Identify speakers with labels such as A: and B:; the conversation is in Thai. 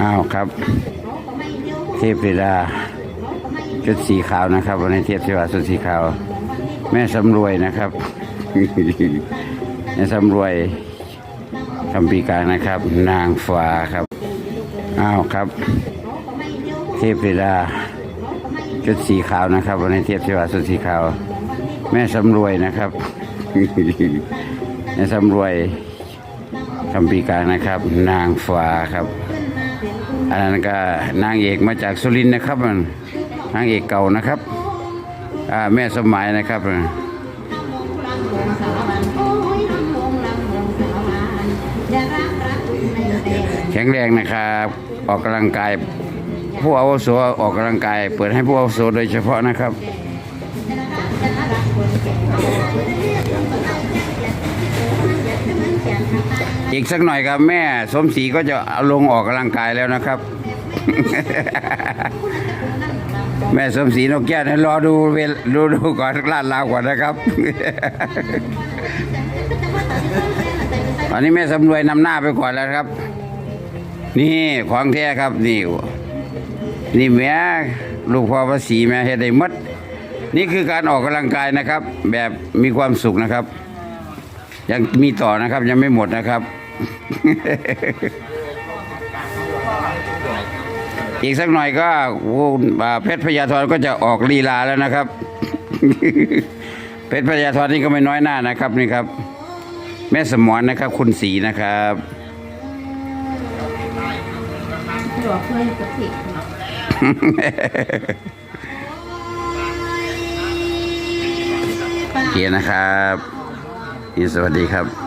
A: อ้าวครับ เทพธิดาชุดสีขาวนะครับวันนี้เทพธิดาชุดสีขาว แม่สำรวยนะครับแม่สำรวยคำปีกางนะครับ นางฟ้าครับอ้าวครับ เทพธิดาชุดสีขาวนะครับวันนี้เทพธิดาชุดสีขาว แม่สำรวยนะครับแม่สำรวยคำปีกางนะครับ นางฟ้าครับ อันนั้นก็นางเอกมาจากสุรินทร์นะครับนางเอกเก่านะครับแม่สมัยนะครับแข็งแรงนะครับ ออกกำลังกาย ผู้อาวุโสออกกำลังกาย เปิดให้ผู้อาวุโสโดยเฉพาะนะครับ อีกสักหน่อยครับแม่สมศรีก็จะเอาลงออกกำลังกายแล้วนะครับ แม่สมศรีนกแก้วนะรอดูเวลดูดูก่อนลาดลาวก่อนนะครับ ตอนนี้แม่สำรวยนำหน้าไปก่อนแล้วครับ นี่ของแท้ครับนี่นี่แม่ลูกพ่อภาษีแม่เฮ็ดได้มด นี่คือการออกกำลังกายนะครับ แบบมีความสุขนะครับ ยังมีต่อนะครับยังไม่หมดนะครับ อีกสักหน่อยก็โอ้อ่าเพชรพญาธรก็จะออกลีลาแล้วนะครับ เพชรพญาธรนี่ก็ไม่น้อยหน้านะครับนี่ครับ แม่สมอนนะครับ คุณสีนะครับ
B: หลวเพื่อนกับผิด
A: โอเคนะครับ สวัสดีครับ